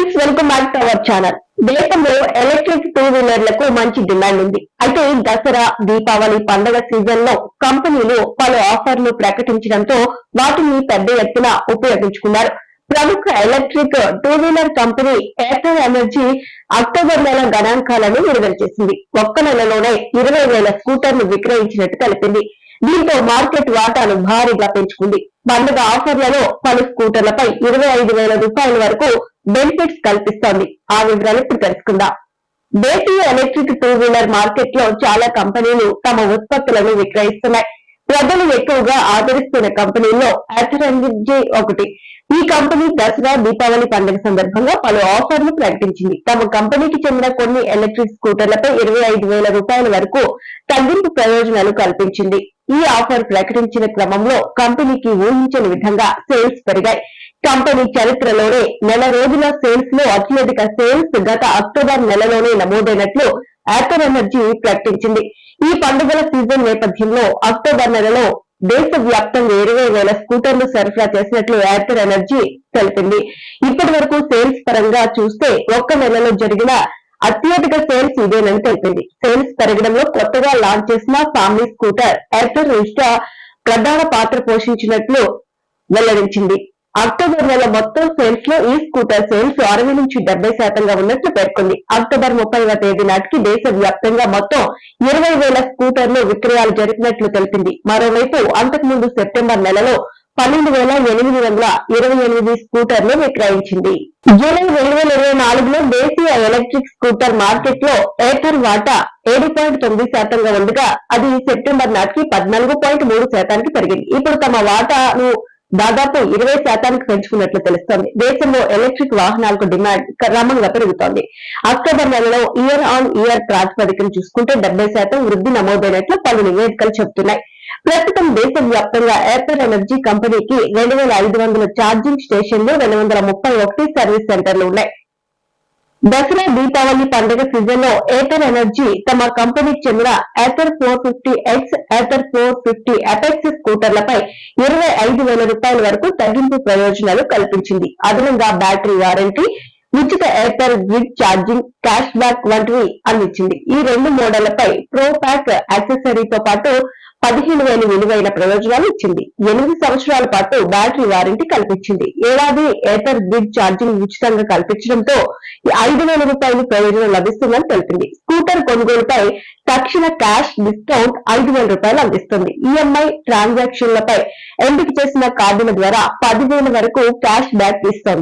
Friends welcome back to our channel దేశంలో electric two వీలర్లకు మంచి డిమాండ్ ఉంది. అయితే దసరా దీపావళి పండుగ సీజన్లో కంపెనీలు పలు ఆఫర్లు ప్రకటించడంతో వాటిని పెద్ద ఎత్తున ఉపయోగించుకున్నారు. ప్రముఖ electric two wheeler company Airtel energy October నెల గణాంకాలను విడుదల చేసింది. ఒక్క నెలలోనే ఇరవై వేల స్కూటర్లు విక్రయించినట్టు తెలిపింది. దీంతో మార్కెట్ వాటాను భారీగా పెంచుకుంది. పండుగ ఆఫర్లలో పలు స్కూటర్లపై ఇరవై ఐదు వేల రూపాయల వరకు బెనిఫిట్స్ కల్పిస్తోంది. ఆ వివరాలు ఇప్పుడు తెలుసుకుందాం. దేశీయ ఎలక్ట్రిక్ టూ వీలర్ మార్కెట్లో చాలా కంపెనీలు తమ ఉత్పత్తులను విక్రయిస్తున్నాయి. ప్రజలు ఎక్కువగా ఆదరిస్తున్న కంపెనీల్లో అథర్ ఒకటి. ఈ కంపెనీ దసరా దీపావళి పండుగ సందర్భంగా పలు ఆఫర్లు ప్రకటించింది. తమ కంపెనీకి చెందిన కొన్ని ఎలక్ట్రిక్ స్కూటర్లపై ఇరవై ఐదు వేల రూపాయల వరకు తగ్గింపు ప్రయోజనాలు కల్పించింది. ఈ ఆఫర్ ప్రకటించిన క్రమంలో కంపెనీకి ఊహించని విధంగా సేల్స్ పెరిగాయి. కంపెనీ చరిత్రలోనే నెల రోజుల సేల్స్లో అత్యధిక సేల్స్ గత అక్టోబర్ నెలలోనే నమోదైనట్లు యాక్టర్ ఎనర్జీ ప్రకటించింది. ఈ పండుగల సీజన్ నేపథ్యంలో అక్టోబర్ నెలలో దేశ వ్యాప్తంగా ఇరవై వేల స్కూటర్లు సరఫరా చేసినట్లు యాక్టర్ ఎనర్జీ తెలిపింది. ఇప్పటి వరకు సేల్స్ పరంగా చూస్తే ఒక్క నెలలో జరిగిన అత్యధిక సేల్స్ ఇదేనని తెలిపింది సేల్స్ పెరగడంలో కొత్తగా లాంచ్ చేసిన ఫ్యామిలీ స్కూటర్ ఎయిర్టెల్ ఇన్స్టా ప్రధాన పాత్ర పోషించినట్లు వెల్లడించింది. అక్టోబర్ నెల మొత్తం సేల్స్లో ఈ స్కూటర్ సేల్స్ అరవై నుంచి డెబ్బై శాతంగా ఉన్నట్లు పేర్కొంది. అక్టోబర్ ముప్పైవ తేదీ నాటికి దేశ వ్యాప్తంగా మొత్తం ఇరవై వేల స్కూటర్లు విక్రయాలు జరిపినట్లు తెలిపింది. మరోవైపు అంతకుముందు సెప్టెంబర్ నెలలో పన్నెండు వేల ఎనిమిది వందల ఇరవై ఎనిమిది స్కూటర్లు విక్రయించింది. జూలై రెండు వేల ఇరవై నాలుగులో దేశీయ ఎలక్ట్రిక్ స్కూటర్ మార్కెట్లో ఏథర్ వాటా ఏడు పాయింట్ తొమ్మిది శాతంగా ఉండగా అది సెప్టెంబర్ నాటికి పద్నాలుగు పాయింట్ మూడు శాతానికి పెరిగింది. ఇప్పుడు తమ వాటాను దాదాపు ఇరవై శాతానికి పెంచుకున్నట్లు తెలుస్తోంది. దేశంలో ఎలక్ట్రిక్ వాహనాలకు డిమాండ్ క్రమంగా పెరుగుతోంది. అక్టోబర్ నెలలో ఇయర్ ఆన్ ఇయర్ ప్రాతిపదికన చూసుకుంటే డెబ్బై శాతం వృద్ధి నమోదైనట్లు పలు నివేదికలు చెబుతున్నాయి. ప్రస్తుతం దేశవ్యాప్తంగా ఎయిర్టెల్ ఎనర్జీ కంపెనీకి రెండు వేల ఐదు వందల ఛార్జింగ్ స్టేషన్లు రెండు వందల ముప్పై ఒకటి సర్వీస్ సెంటర్లు ఉన్నాయి. దసరా దీపావళి పండుగ సీజన్లో ఎయిర్టెల్ ఎనర్జీ తమ కంపెనీకి చెందిన Airtel four fifty X Airtel four fifty apex స్కూటర్లపై ఇరవై ఐదు వేల రూపాయల వరకు తగ్గింపు ప్రయోజనాలు కల్పించింది. అదనంగా బ్యాటరీ వారంటీ ఉచిత Airtel grid charging cash back వంటివి అందించింది. ఈ రెండు మోడళ్ళపై ప్రో ప్యాక్ యాక్సెసరీతో పాటు పదిహేను వేల విలువైన ప్రయోజనాలు ఇచ్చింది. ఎనిమిది సంవత్సరాల పాటు బ్యాటరీ వారంటీ కల్పించింది. ఏడాది ఎయిర్టెల్ గ్రిడ్ ఛార్జింగ్ ఉచితంగా కల్పించడంతో ఐదు వేల రూపాయలు ప్రయోజనం లభిస్తుందని తెలిపింది. స్కూటర్ కొనుగోలుపై తక్షణ క్యాష్ డిస్కౌంట్ ఐదు వేల రూపాయలు అందిస్తుంది. ఈఎంఐ ట్రాన్సాక్షన్లపై ఎంపిక చేసిన కార్డుల ద్వారా పదివేల వరకు క్యాష్ బ్యాక్ ఇస్తోంది.